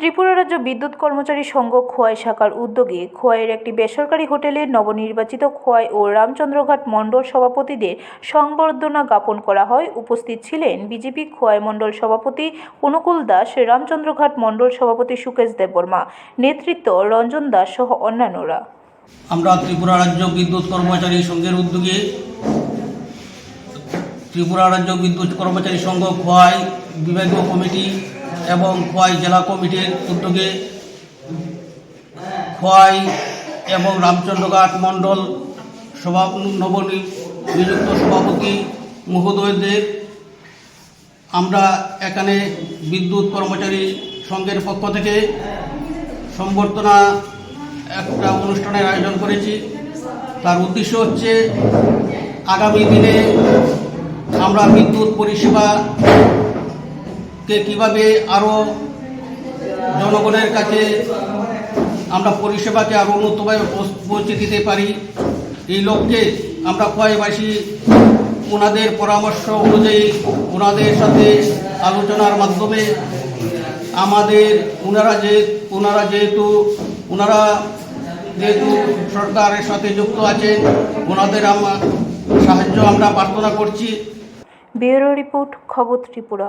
ত্রিপুরা রাজ্য বিদ্যুৎ কর্মচারী সংঘ খোয়াই শাখার উদ্যোগে খোয়াইয়ের একটি বেসরকারি হোটেলে নবনির্বাচিত খোয়াই ও রামচন্দ্রঘাট মণ্ডল সভাপতিদের সংবর্ধনা জ্ঞাপন করা হয়। উপস্থিত ছিলেন বিজেপি খোয়াই মণ্ডল সভাপতি অনুকূল দাস, রামচন্দ্রঘাট মণ্ডল সভাপতি সুকেশ দেববর্মা, নেতৃত্ব রঞ্জন দাস সহ অন্যান্যরা। আমরা ত্রিপুরা রাজ্য বিদ্যুৎ কর্মচারী সংঘের উদ্যোগে ত্রিপুরা রাজ্য বিদ্যুৎ কর্মচারী সংঘ খোয়াই বিভাগীয় কমিটি এবং খোয়াই জেলা কমিটির উদ্যোগে খোয়াই এবং রামচন্দ্রঘাট মণ্ডল সভা নবনিযুক্ত সভাপতি মহোদয়দের আমরা এখানে বিদ্যুৎ কর্মচারী সংঘের পক্ষ থেকে সম্বর্ধনা একটা অনুষ্ঠানের আয়োজন করেছি। তার উদ্দেশ্য হচ্ছে আগামী দিনে আমরা বিদ্যুৎ পরিষেবাকে কীভাবে আরও জনগণের কাছে আমরা পরিষেবাকে আরও উন্নতভাবে পৌঁছে দিতে পারি? এই লক্ষ্যে আমরা খোয়াইবাসী ওনাদের পরামর্শ অনুযায়ী ওনাদের সাথে আলোচনার মাধ্যমে আমাদের, ওনারা যে, ওনারা যেহেতু ওনারা যেহেতু সরকারের সাথে যুক্ত আছেন, ওনাদের আমরা সাহায্য আমরা প্রার্থনা করছি। ব্যুরো রিপোর্ট খবর ত্রিপুরা।